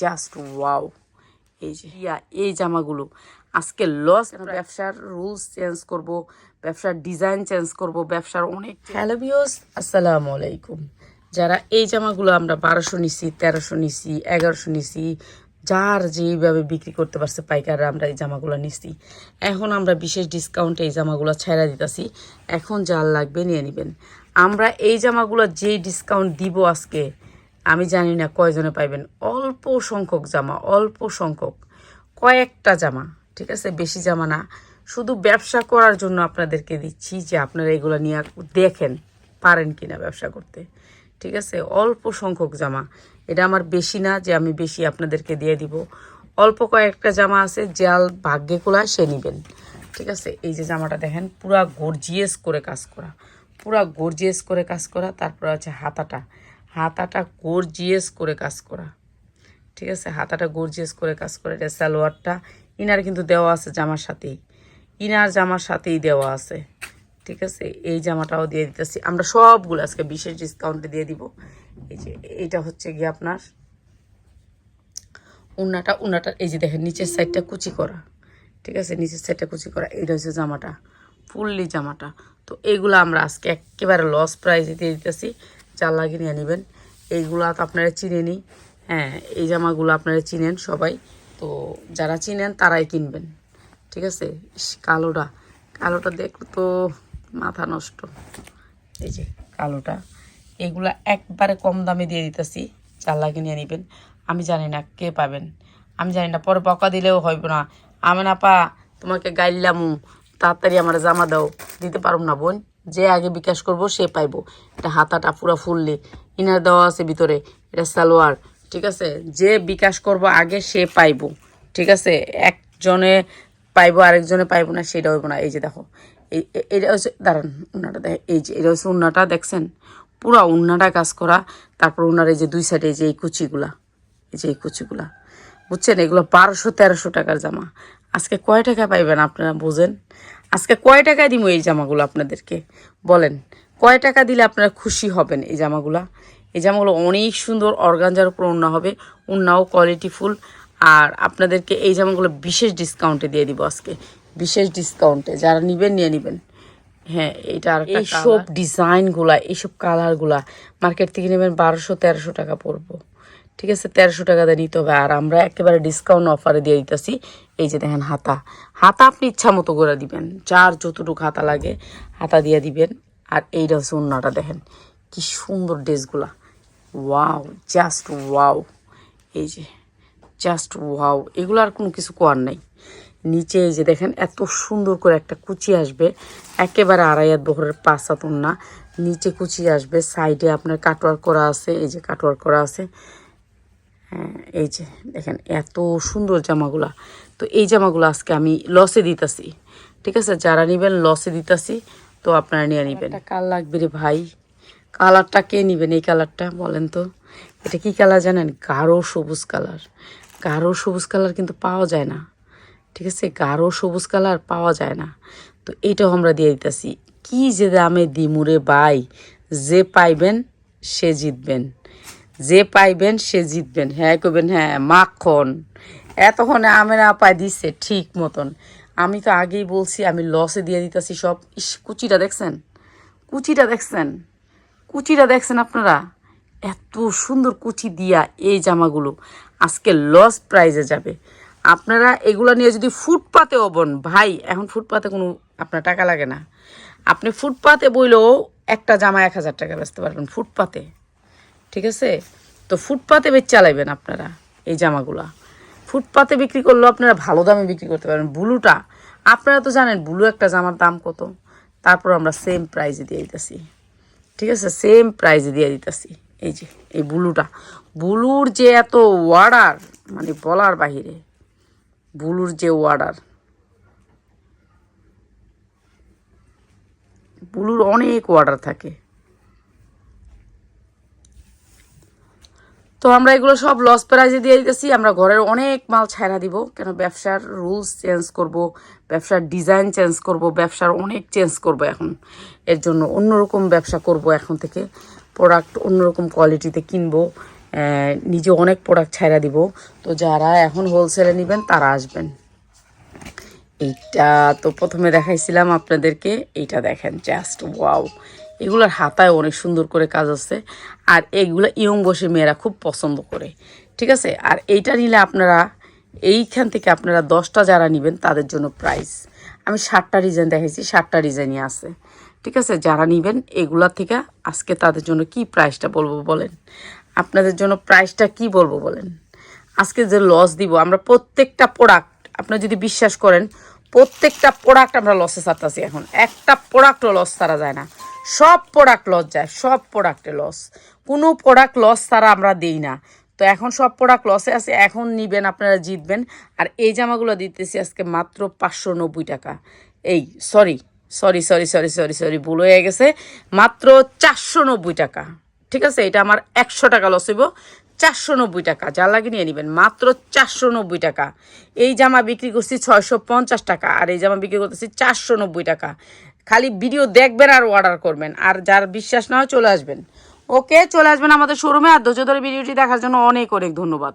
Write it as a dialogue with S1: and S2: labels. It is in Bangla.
S1: জাস্ট ওয়াও এই যে, ইয়া, এই জামাগুলো। আজকে লস ব্যবসার রুলস চেঞ্জ করব, ব্যবসার ডিজাইন চেঞ্জ করব, ব্যবসার অনেক হ্যালো বিওস আসসালামু আলাইকুম। যারা এই জামাগুলো আমরা বারোশো নিছি, তেরোশো নিছি, এগারোশো নিছি, যার যেইভাবে বিক্রি করতে পারছে পাইকাররা আমরা এই জামাগুলো নিছি। এখন আমরা বিশেষ ডিসকাউন্টে এই জামাগুলো ছেড়া দিতেছি। এখন যার লাগবে নিয়ে নেবেন। আমরা এই জামাগুলো যেই ডিসকাউন্ট দিব আজকে আমি জানি না কয়জনে পাইবেন। অল্প সংখ্যক জামা, অল্প সংখ্যক। কয়েকটা জামা, ঠিক আছে? বেশি জামা না। শুধু ব্যবসা করার জন্য আপনাদেরকে দিচ্ছি যে আপনারা এগুলো নিয়ে দেখেন, পারেন কি না ব্যবসা করতে। ঠিক আছে? অল্প সংখ্যক জামা। এটা আমার বেশি না যে আমি বেশি আপনাদেরকে দিয়ে দিব। অল্প কয়েকটা জামা আছে জাল ভাগ্যে কোলায় সে নিবেন। ঠিক আছে? এই যে জামাটা দেখেন, পুরা গর্জিয়াস করে কাজ করা। পুরা গর্জিয়াস করে কাজ করা, তারপর আছে হাতাটা। হাতাটা গর্জিয়াস করে কাজ করা। ঠিক আছে? হাতাটা গর্জিয়াস করে কাজ করে। এটা সালোয়ারটা। ইনার কিন্তু দেওয়া আছে জামার সাথেই। ইনার জামার সাথেই দেওয়া আছে। ঠিক আছে? এই জামাটাও দিয়ে দিতেছি। আমরা সবগুলো আজকে বিশেষ ডিসকাউন্টে দিয়ে দিব। এই যে, এইটা হচ্ছে গিয়ে আপনার উন্নাটা। উন্নাটা, এই যে দেখেন, নিচের সাইডটা কুচি করা। ঠিক আছে? নিচের সাইডটা কুচি করা। এইটা হচ্ছে জামাটা। ফুললি জামাটা। তো এইগুলো আমরা আজকে একেবারে লস প্রাইজে দিয়ে দিতেছি। চার লাগিয়ে নিয়ে নেবেন এইগুলো আপনারা চিনেনি হ্যাঁ এই জামাগুলো আপনারা চিনেন সবাই। তো যারা চিনেন তারাই কিনবেন। ঠিক আছে? কালোটা। কালোটা দেখলে তো মাথা নষ্ট। এই যে কালোটা। এগুলা একবারে কম দামে দিয়ে দিতেছি। চার লাগিয়ে নিয়ে নেবেন আমি জানি না কে পাবেন। আমি জানি না, পরে বকা দিলেও হইব না। আমি না পা তোমাকে গাইলামু। তাড়াতাড়ি আমার জামা দাও। দিতে পারব না বোন। যে আগে বিকাশ করব, সে পাইবো। এটা হাতাটা পুরো ফুললি। ইনার দেওয়া আছে ভিতরে, এটা সালোয়ার, ঠিক আছে? যে বিকাশ করব আগে, সে পাইবো, ঠিক আছে? একজনে পাইবো, আরেকজনে পাইবো না, সেটা হইব না। এই যে দেখো এটা হচ্ছে, দাঁড়ান, উন্নাটা দেখ, এই যে, এটা হচ্ছে উন্নাটা, দেখছেন? পুরো উন্নাটা কাজ করা। তারপর উন্নার এই যে দুই সাইডে এই যে এই কুচিগুলা, এই যে এই কুচিগুলা। বুঝছেন? এগুলো বারোশো তেরোশো টাকার জামা। আজকে কয় টাকা পাইবেন আপনারা বোঝেন? আজকে কয় টাকা দিব এই জামাগুলো আপনাদেরকে? বলেন কয় টাকা দিলে আপনারা খুশি হবেন এই জামাগুলা? এই জামাগুলো অনেক সুন্দর অর্গানজার উপর উন্না হবে উন্নাও কোয়ালিটি ফুল আর আপনাদেরকে এই জামাগুলো বিশেষ ডিসকাউন্টে দিয়ে দিব আজকে। বিশেষ ডিসকাউন্টে যারা নিবেন নিয়ে নিবেন। হ্যাঁ এটা আর এইসব ডিজাইনগুলা এইসব কালারগুলা মার্কেট থেকে নেবেন বারোশো তেরোশো টাকা পড়ব। ঠিক আছে, তেরোশো টাকা দিয়ে নিতে হবে। আর আমরা একেবারে ডিসকাউন্ট অফারে দিয়ে দিতেছি। এই যে দেখেন হাতা। হাতা আপনি ইচ্ছা মতো করে দিবেন। যার যতটুকু হাতা লাগে, হাতা দিয়ে দিবেন। আর এইটা হচ্ছে অন্যটা দেখেন। কি সুন্দর ড্রেসগুলা। Wow just wow. এই যে জাস্ট ওয়াও। এগুলো আর কোনো কিছু কোয়ার নাই। নিচে এই যে দেখেন, এত সুন্দর করে একটা কুচি আসবে। একেবারে আড়াই হাত বহরের পাঁচ হাত না নিচে কুচি আসবে। সাইডে আপনার কাটওয়ার করা আছে। এই যে কাটওয়ার করা আছে। হ্যাঁ এই যে দেখেন এত সুন্দর জামাগুলা। তো এই জামাগুলো আজকে আমি লসে দিতেছি ঠিক আছে? যারা নেবেন লসে দিতেছি তো আপনারা নিয়ে নেবেন। কাল লাগবে রে ভাই। কালারটা কে নেবেন এই কালারটা বলেন তো? এটা কি কালার জানেন? গাঢ় সবুজ কালার। গাঢ় সবুজ কালার কিন্তু পাওয়া যায় না ঠিক আছে? গাঢ় সবুজ কালার পাওয়া যায় না। তো এইটাও আমরা দিয়ে দিতেছি। কি যে দামে দিমুরে বাই যে পাইবেন সে জিতবেন। যে পাইবেন সে জিতবেন। হ্যাঁ কবেন হ্যাঁ মাখন এতক্ষণে আমের আপায় দিচ্ছে ঠিক মতন। আমি তো আগেই বলছি, আমি লসে দিয়ে দিতেছি সব। ইস, কুচিটা দেখছেন? কুচিটা দেখছেন? কুচিটা দেখছেন আপনারা? এত সুন্দর কুচি দিয়া এই জামাগুলো আজকে লস প্রাইজে যাবে। আপনারা এগুলো নিয়ে যদি ফুটপাতে বন ভাই, এখন ফুটপাতে কোনো আপনার টাকা লাগে না। আপনি ফুটপাতে বইলেও একটা জামা এক হাজার টাকা বেচতে পারবেন, ফুটপাতে। ঠিক আছে? তো ফুটপাতে বেচ চালাইবেন আপনারা এই জামাগুলা। ফুটপাতে বিক্রি করলেও আপনারা ভালো দামে বিক্রি করতে পারেন ব্লুটা, আপনারা তো জানেন, ব্লু একটা জামার দাম কত? তারপর আমরা সেম প্রাইজে দিয়ে দিতেছি। ঠিক আছে? সেম প্রাইজে দিয়ে দিতেছি। এই যে, এই ব্লুটা। ব্লুর যে এত ওয়ার্ডার মানে বলার বাহিরে, ব্লুর যে ওয়ার্ডার ব্লুর অনেক ওয়ার্ডার থাকে। তো আমরা এগুলো সব লস প্রাইজে দিয়ে দিতেছি। আমরা ঘরের অনেক মাল ছাড়া দিব। কেন? ব্যবসার রুলস চেঞ্জ করব, ব্যবসার ডিজাইন চেঞ্জ করব, ব্যবসার অনেক চেঞ্জ করব এখন। এর জন্য অন্যরকম ব্যবসা করব এখন থেকে। প্রোডাক্ট অন্যরকম কোয়ালিটিতে কিনবো নিজে অনেক প্রোডাক্ট ছাইরা দিব। তো যারা এখন হোলসেলে নেবেন, তারা আসবেন। এইটা তো প্রথমে দেখাইছিলাম আপনাদেরকে। এইটা দেখেন জাস্ট ওয়াও এগুলোর হাতায় অনেক সুন্দর করে কাজ আছে। আর এগুলো ইয়ং বসে মেয়েরা খুব পছন্দ করে। ঠিক আছে? আর এইটা নিলে আপনারা, এইখান থেকে আপনারা দশটা যারা নেবেন তাদের জন্য প্রাইস আমি ষাটটা ডিজাইন দেখাইছি ষাটটা ডিজাইনই আছে। ঠিক আছে? যারা নেবেন, এগুলা থেকে আজকে তাদের জন্য কি প্রাইসটা বলব বলেন? আপনাদের জন্য প্রাইসটা কি বলব বলেন? আজকে যে লস দিব, আমরা প্রত্যেকটা প্রোডাক্ট আপনি যদি বিশ্বাস করেন, প্রত্যেকটা প্রোডাক্ট আমরা লসে ছাড়তেছি এখন। একটা প্রোডাক্টও লস ছাড়া যায় না। সব প্রোডাক্ট লস যায়, সব প্রোডাক্টে লস কোনো প্রোডাক্ট লস তারা আমরা দিই না। তো এখন সব প্রোডাক্ট লসে আছে, এখন নিবেন, আপনারা জিতবেন। আর এই জামাগুলো দিতেছি আজকে মাত্র পাঁচশো নব্বই টাকা। এই sorry sorry sorry sorry sorry sorry ভুল হয়ে গেছে। মাত্র চারশো নব্বই টাকা। ঠিক আছে? এটা আমার একশো টাকা লস হইব। চারশো নব্বই টাকা। যা লাগে নিয়ে নেবেন। মাত্র চারশো নব্বই টাকা। এই জামা বিক্রি করছি ছয়শো পঞ্চাশ টাকা। আর এই জামা বিক্রি করতেছি চারশো নব্বই টাকা। খালি ভিডিও দেখবেন আর অর্ডার করবেন। আর যার বিশ্বাস না হয় চলে আসবেন। ওকে, চলে আসবেন আমাদের শোরুমে আর ধৈর্য ধরে ভিডিওটি দেখার জন্য অনেক অনেক ধন্যবাদ।